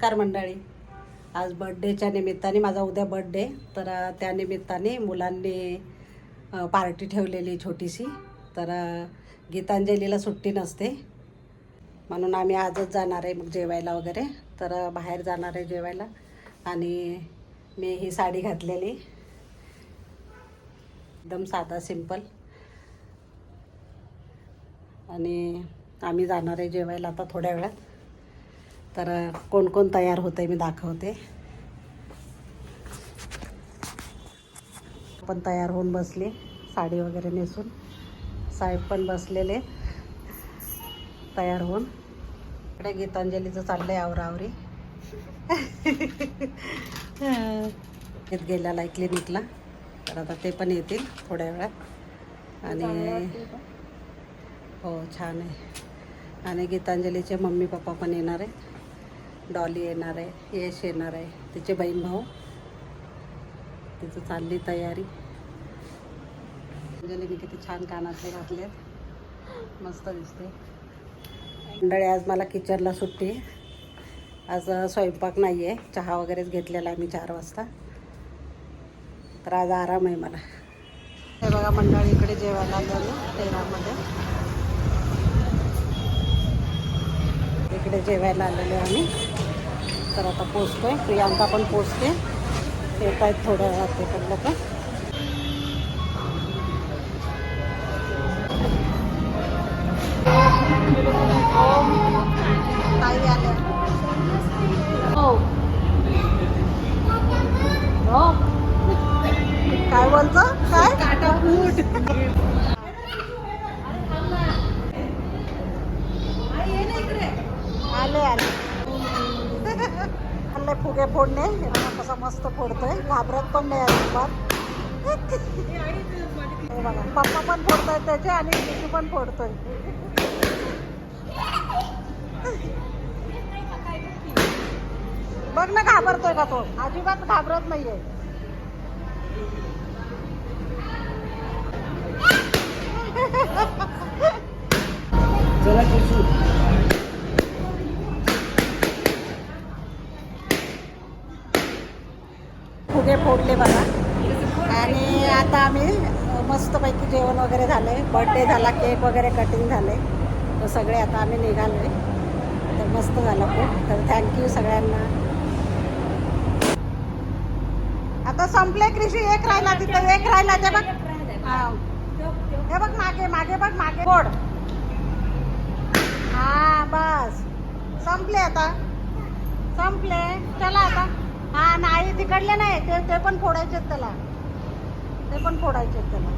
नमस्कार मंडळी. आज बड्डेच्या निमित्ताने माझा उद्या बड्डे तर त्या निमित्ताने मुलांनी पार्टी ठेवलेली छोटीशी. तर गीतांजलीला सुट्टी नसते. म्हणून आम्ही आजच जाणार आहे मग जेवायला वगैरे. तर बाहेर जाणार आहे जेवायला. आणि मी ही साडी घातलेली. एकदम साधा सिंपल आणि आम्ही जाणार आहे जेवायला आता थोड्या वेळात. तर कोण कोण तयार होतंय मी दाखवते. पण तयार होऊन बसले साडी वगैरे नेसून. साहेब पण बसलेले तयार होऊन. इकडे गीतांजलीचं चाललंय आवरावरी येत आहे क्लिनिकला. तर आता ते पण येतील थोड्या वेळात. आणि हो छान आहे. आणि गीतांजलीचे मम्मी पप्पा पण येणार आहे. डॉली येणार आहे यश येणार आहे तिचे बहीण भाऊ. तिचं चालली तयारी. म्हणजे मी किती छान कानातले घातले मस्त दिसते. मंडळी आज मला किचनला सुट्टी आहे. आज स्वयंपाक नाही आहे चहा वगैरेच घेतलेला आहे मी चार वाजता. तर आज आराम आहे मला. हे बघा मंडळी इकडे जेवायला आलो तेरामध्ये इकडे जेवायला आलेलो आम्ही. तर आता पोचतोय. प्रियांका पण पोचते. येत आहेत थोड्या वेळात ते पण लोक. हो. हो. काय बोलतो? काय? काटा आले आले. आले फुगे फोडणे. कसं कसा मस्त फोडतोय. घाबरत पण नाही अजिबात. बघा पप्पा पण फोडतोय त्याचे आणि दिदी पण फोडतोय. बघ ना घाबरतोय का तो? अजिबात घाबरत नाहीये. चला फुगे फोडले बघा. आणि आता आम्ही मस्तपैकी जेवण वगैरे झाले. बर्थडे झाला केक वगैरे कटिंग झाले. तर सगळे आता आम्ही निघालोय. तर मस्त झालं खूप. तर थँक्यू सगळ्यांना. आता संपले कृषी. एक राहिला तिथं एक राहिला. ते बघ. हे बघ मागे मागे बघ मागे. फोड. हा बस. संपले आता. संपले. चला आता. हा नाही तिकडले नाही. ते ते पण फोडायचे त्याला. ते पण फोडायचे त्याला.